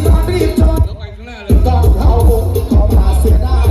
รีบทำรีบจบต้างหน้าเลยต้อเข้าวงต้องมาเสียได้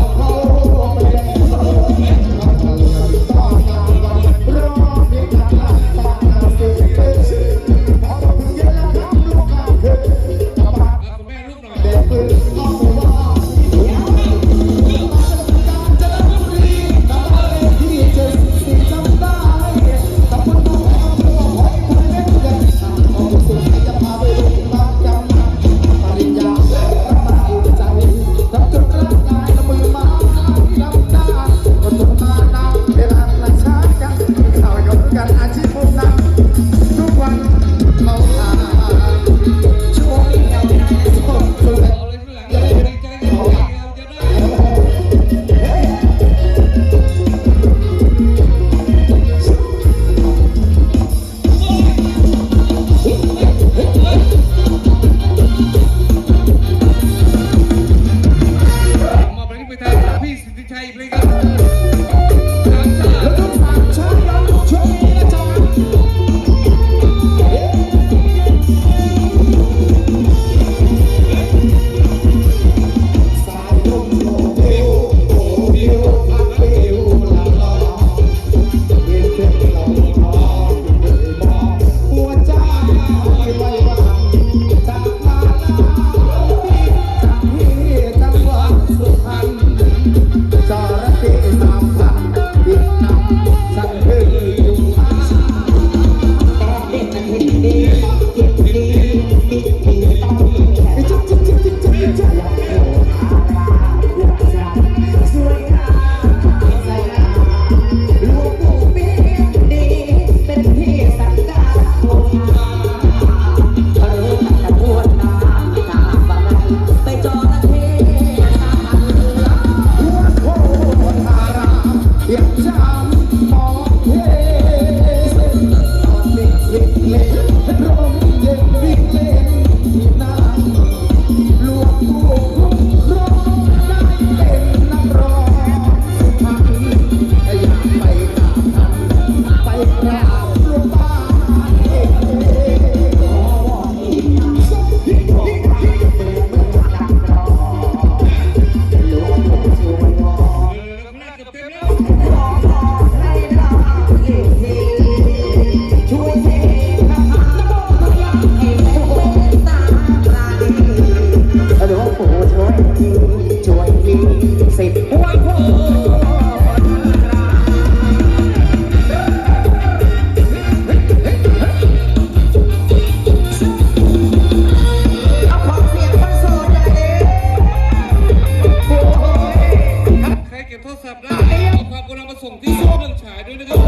กำลังมาส่งที่โซนเครื่องฉายด้วยนะครับ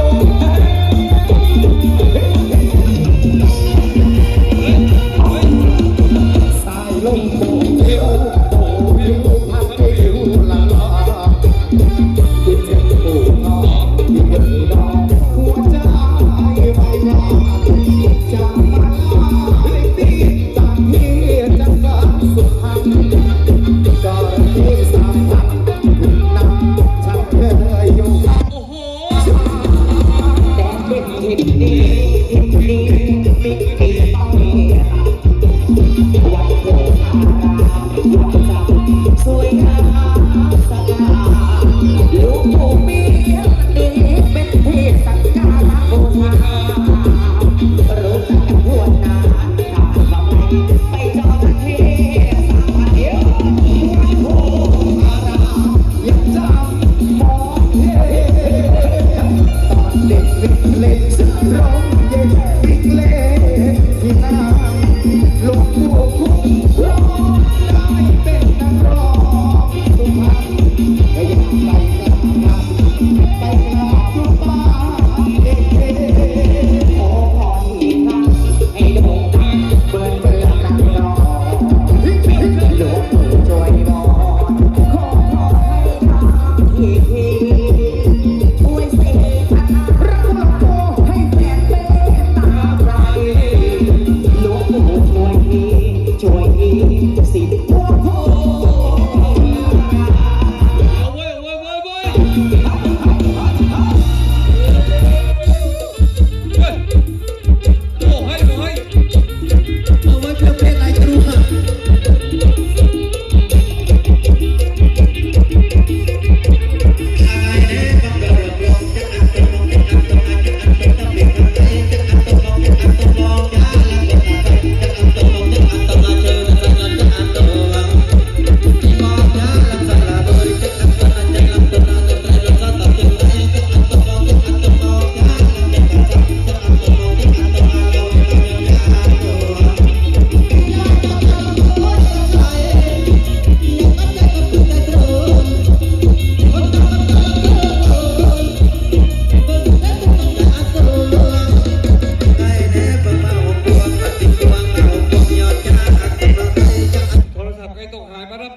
Música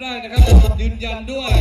ได้นะครับ ยืนยันด้วย